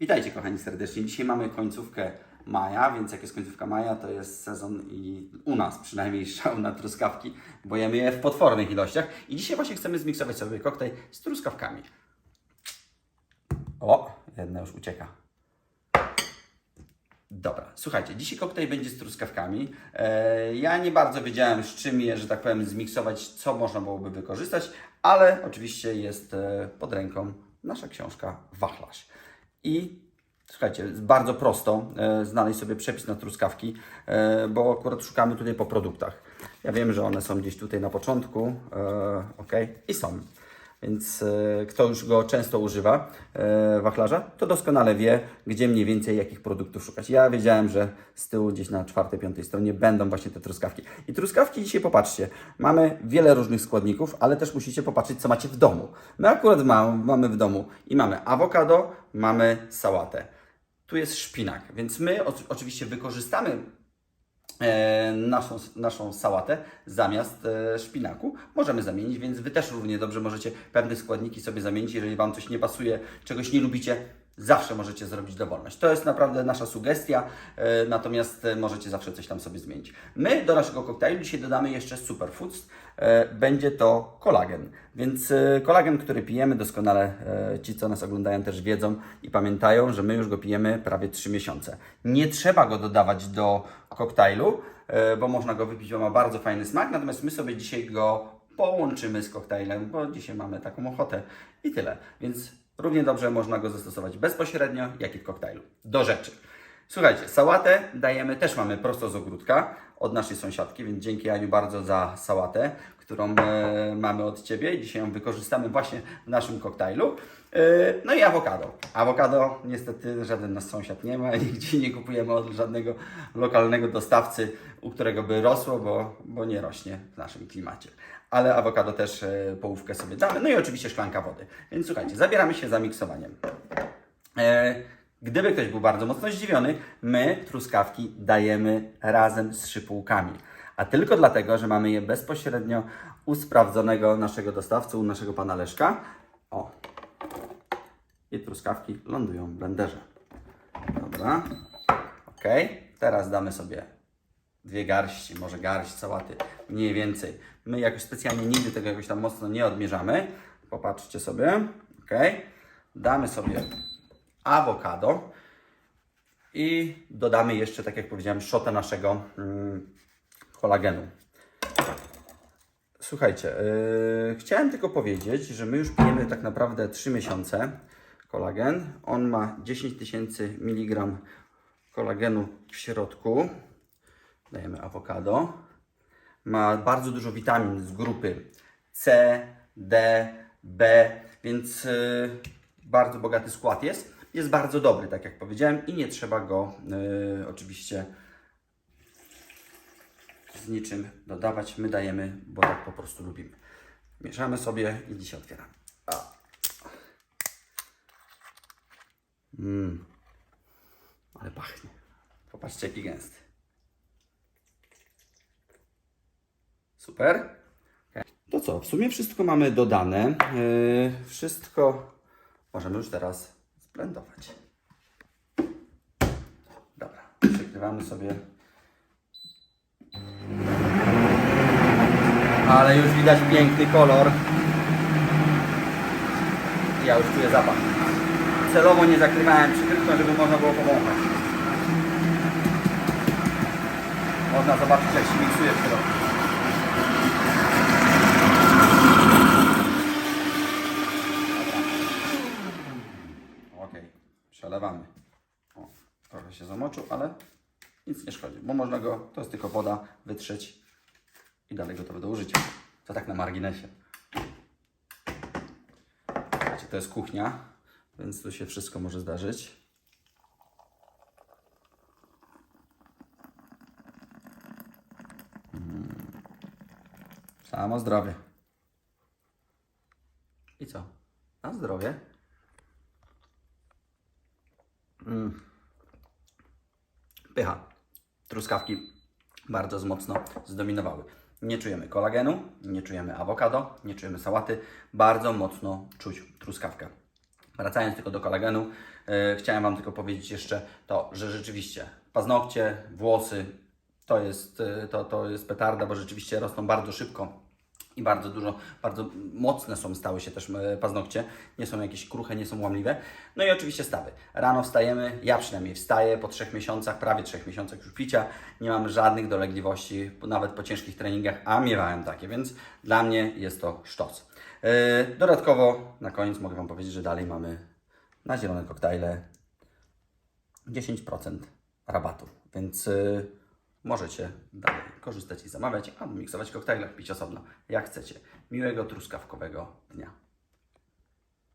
Witajcie kochani serdecznie. Dzisiaj mamy końcówkę maja, więc jak jest końcówka maja, to jest sezon i u nas przynajmniej szał na truskawki, bo jemy je w potwornych ilościach. I dzisiaj właśnie chcemy zmiksować sobie koktajl z truskawkami. O, jedna już ucieka. Dobra, słuchajcie, dzisiaj koktajl będzie z truskawkami. E, ja nie bardzo wiedziałem, z czym je, że tak powiem, zmiksować, co można byłoby wykorzystać, ale oczywiście jest e, pod ręką nasza książka Wachlarz. I słuchajcie, bardzo prosto e, znaleźć sobie przepis na truskawki, e, bo akurat szukamy tutaj po produktach. Ja wiem, że one są gdzieś tutaj na początku, e, ok, i są. Więc e, kto już go często używa, e, wachlarza, to doskonale wie, gdzie mniej więcej jakich produktów szukać. Ja wiedziałem, że z tyłu gdzieś na czwartej, piątej stronie będą właśnie te truskawki. I truskawki dzisiaj popatrzcie, mamy wiele różnych składników, ale też musicie popatrzeć, co macie w domu. My akurat ma, mamy w domu i mamy awokado, mamy sałatę. Tu jest szpinak, więc my oczywiście wykorzystamy naszą, naszą sałatę zamiast e, szpinaku. Możemy zamienić, więc Wy też równie dobrze możecie pewne składniki sobie zamienić. Jeżeli Wam coś nie pasuje, czegoś nie lubicie, zawsze możecie zrobić dowolność. To jest naprawdę nasza sugestia, e, natomiast e, możecie zawsze coś tam sobie zmienić. My do naszego koktajlu dzisiaj dodamy jeszcze superfoods. E, będzie to kolagen, więc kolagen, który pijemy doskonale, ci co nas oglądają też wiedzą i pamiętają, że my już go pijemy prawie 3 miesiące. Nie trzeba go dodawać do koktajlu, bo można go wypić, bo ma bardzo fajny smak, natomiast my sobie dzisiaj go połączymy z koktajlem, bo dzisiaj mamy taką ochotę i tyle. Więc równie dobrze można go zastosować bezpośrednio, jak i w koktajlu. Do rzeczy. Słuchajcie, sałatę dajemy, też mamy prosto z ogródka od naszej sąsiadki, więc dzięki Aniu bardzo za sałatę, którą e, mamy od Ciebie. Dzisiaj ją wykorzystamy właśnie w naszym koktajlu. E, no i awokado. Awokado niestety żaden nasz sąsiad nie ma, nigdzie nie kupujemy od żadnego lokalnego dostawcy, u którego by rosło, bo, bo nie rośnie w naszym klimacie. Ale awokado też e, połówkę sobie damy. No i oczywiście szklanka wody. Więc słuchajcie, zabieramy się za miksowaniem. E, Gdyby ktoś był bardzo mocno zdziwiony, my truskawki dajemy razem z szypułkami. A tylko dlatego, że mamy je bezpośrednio u sprawdzonego naszego dostawcy, u naszego pana Leszka. O. I truskawki lądują w blenderze. Dobra. Ok. Teraz damy sobie dwie garści, może garść sałaty, mniej więcej. My jakoś specjalnie nigdy tego jakoś tam mocno nie odmierzamy. Popatrzcie sobie. Ok. Damy sobie awokado i dodamy jeszcze, tak jak powiedziałem, szotę naszego mm, kolagenu. Słuchajcie, yy, chciałem tylko powiedzieć, że my już pijemy tak naprawdę 3 miesiące kolagen. On ma 10 tysięcy mg kolagenu w środku. Dajemy awokado. Ma bardzo dużo witamin z grupy C, D, B, więc yy, bardzo bogaty skład jest. Jest bardzo dobry, tak jak powiedziałem, i nie trzeba go yy, oczywiście z niczym dodawać. My dajemy, bo tak po prostu lubimy. Mieszamy sobie i dzisiaj otwieramy. Mm. Ale pachnie. Popatrzcie, jaki gęsty. Super. To co, w sumie wszystko mamy dodane. Yy, wszystko możemy już teraz zblendować. Dobra, przykrywamy sobie. Ale już widać piękny kolor. Ja już czuję zapach. Celowo nie zakrywałem przykrywką, żeby można było powąchać. Można zobaczyć jak się miksuje w środku. Okej, przelewamy. O, trochę się zamoczył, ale nic nie szkodzi, bo można go, to jest tylko woda, wytrzeć i dalej gotowe do użycia. To tak na marginesie. Wiecie, to jest kuchnia, więc tu się wszystko może zdarzyć. Mm. Samo zdrowie. I co? Na zdrowie. Mm. Pycha. Truskawki bardzo mocno zdominowały. Nie czujemy kolagenu, nie czujemy awokado, nie czujemy sałaty. Bardzo mocno czuć truskawkę. Wracając tylko do kolagenu, e, chciałem Wam tylko powiedzieć jeszcze to, że rzeczywiście paznokcie, włosy to jest, e, to, to jest petarda, bo rzeczywiście rosną bardzo szybko i bardzo dużo, bardzo mocne są, stały się też e, paznokcie, nie są jakieś kruche, nie są łamliwe. No i oczywiście stawy. Rano wstajemy, ja przynajmniej wstaję po trzech miesiącach, prawie trzech miesiącach już picia, nie mam żadnych dolegliwości, nawet po ciężkich treningach, a miewałem takie, więc dla mnie jest to sztos. E, Dodatkowo na koniec mogę Wam powiedzieć, że dalej mamy na zielone koktajle 10% rabatu, więc y, możecie dalej korzystać i zamawiać, albo miksować koktajle, pić osobno, jak chcecie. Miłego truskawkowego dnia.